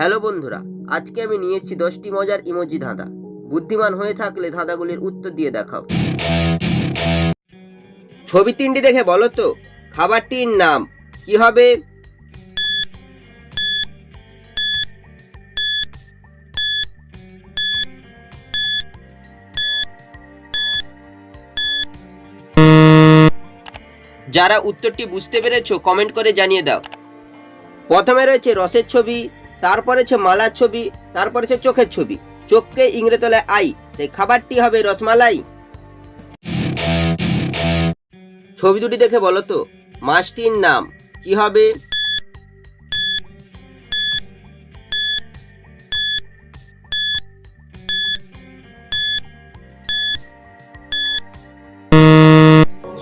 Hello বন্ধুরা, আজকে আমি নিয়ে এসেছি দশটি মজার ইমোজি ধাঁধা। বুদ্ধিমান হয়ে থাকলে ধাঁধাগুলির উত্তর দিয়ে দেখাও। ছবি তিনটি দেখে বলো তো, খাবারটির নাম কি হবে? যারা উত্তরটি বুঝতে পেরেছ, কমেন্ট করে জানিয়ে দাও। প্রথমে রয়েছে রসের ছবি তারপরে আছে মালার ছবি, তারপরে আছে চোখের ছবি। চোখকে ইংরেজি তলে আই তাই খাবারটি হবে রসমালাই। ছবি দুটি দেখে বলো তো, মাছটির নাম কি হবে?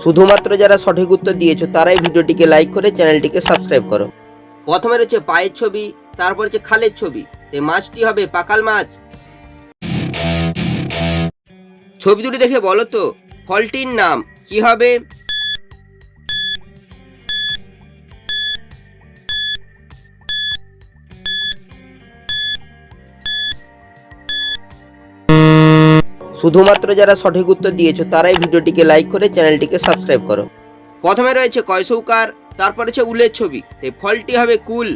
শুধুমাত্র যারা সঠিক উত্তর দিয়েছ, তারাই ভিডিওটিকে লাইক করে চ্যানেলটিকে সাবস্ক্রাইব করো। প্রথমে রয়েছে পায়ের ছবি তারপর হচ্ছে খালের ছবি। এই মাছটি হবে পাকাল মাছ। ছবি দুটি দেখে বলো তো, ফলটির নাম কি হবে? শুধুমাত্র যারা সঠিক উত্তর দিয়েছ, তারাই ভিডিওটিকে লাইক করে চ্যানেলটিকে সাবস্ক্রাইব করো। প্রথমে রয়েছে কয়সৌকার তারপর হচ্ছে উলের ছবি। তাই ফলটি হবে কুল।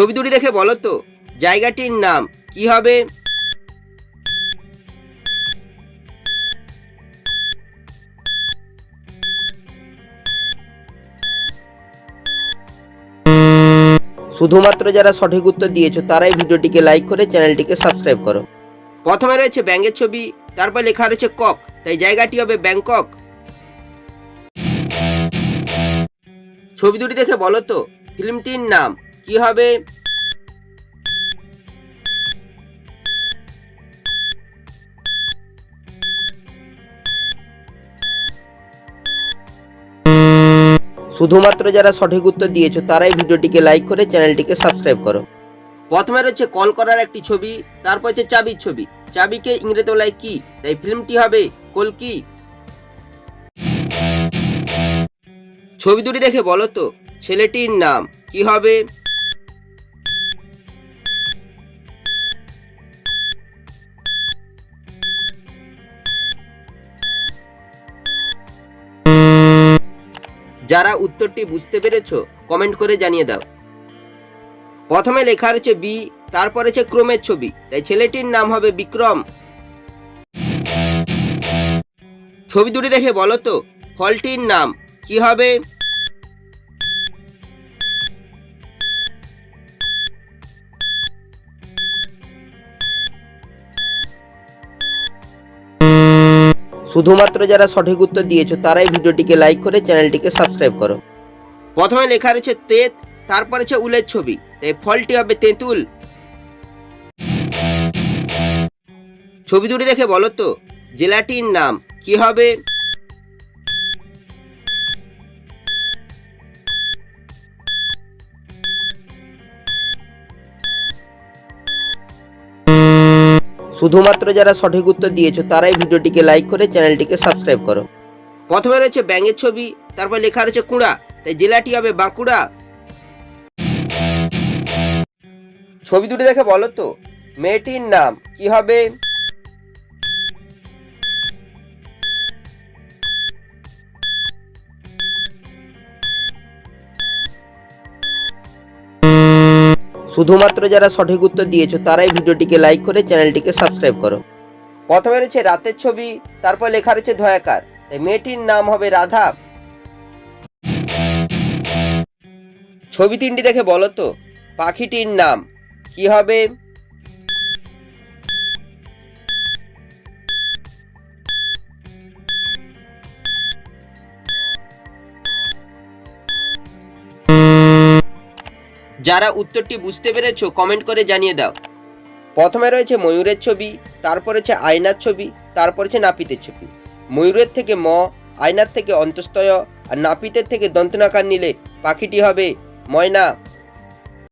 ছবি দুটি দেখে বলো তো, জায়গাটির নাম কি হবে? শুধুমাত্র যারা সঠিক উত্তর দিয়েছ, তারাই ভিডিওটিকে লাইক করে চ্যানেলটিকে সাবস্ক্রাইব করো। প্রথমে রয়েছে ব্যাঙের ছবি, তারপর লেখা রয়েছে কক, তাই জায়গাটি হবে ব্যাংকক। ছবি দুটি দেখে বলো তো, ফিল্মটির নাম কি হবে? শুধুমাত্র যারা সঠিক উত্তর দিয়েছ, তারাই ভিডিওটিকে লাইক করে চ্যানেলটিকে সাবস্ক্রাইব করো। প্রথমে রয়েছে কল করার একটি ছবি, তারপর হচ্ছে চাবির ছবি। চাবিকে ইংরেজি বলায় কি? তাই ফিল্মটি হবে কলকি ছবি দুটি দেখে বলো তো, ছেলেটির নাম কি হবে? যারা উত্তরটি বুঝতে পেরেছ কমেন্ট করে জানিয়ে দাও। প্রথমে লেখা রয়েছে বি তারপর হচ্ছে ক্রমের ছবি। তাই ছেলেটির নাম হবে বিক্রম। ছবি দুটি দেখে বলো তো, ফলটির নাম কি হবে? শুধুমাত্র যারা সঠিক উত্তর দিয়েছ, তারাই ভিডিওটিকে লাইক করে চ্যানেলটিকে সাবস্ক্রাইব করো। প্রথমে লেখা রয়েছে তেত, তারপরে হচ্ছে উলের ছবি। তাই ফলটি হবে তেঁতুল। ছবি দুটি দেখে বলো তো, জেলাটির নাম কি হবে? শুধুমাত্র যারা সঠিক উত্তর দিয়েছ, তারাই ভিডিওটিকে লাইক করে চ্যানেলটিকে সাবস্ক্রাইব করো। প্রথমে রয়েছে ব্যাঙের ছবি, তারপর লেখা রয়েছে কুড়া, তাই জেলাটি হবে বাঁকুড়া। ছবি দুটি দেখে বলো তো, মেয়েটির নাম, কি হবে? শুধুমাত্র যারা সঠিক উত্তর দিয়েছ, তারাই ভিডিওটিকে লাইক করে চ্যানেলটিকে সাবস্ক্রাইব করো। প্রথমে রয়েছে রাতের ছবি, তারপর লেখা রয়েছে ধয়াকার। তাই মেয়েটির নাম হবে রাধা। ছবি তিনটি দেখে বলো তো, পাখিটির নাম কি হবে? যারা উত্তরটি বুঝতে পেরেছ কমেন্ট করে জানিয়ে দাও। প্রথমে রয়েছে ময়ূরের ছবি, তারপর হচ্ছে আয়নার ছবি, তারপর হচ্ছে নাপিতের ছবি। ময়ূরের থেকে ম, আয়নার থেকে অন্তস্তয় আর নাপিতের থেকে দন্তনাকার নিলে পাখিটি হবে ময়না।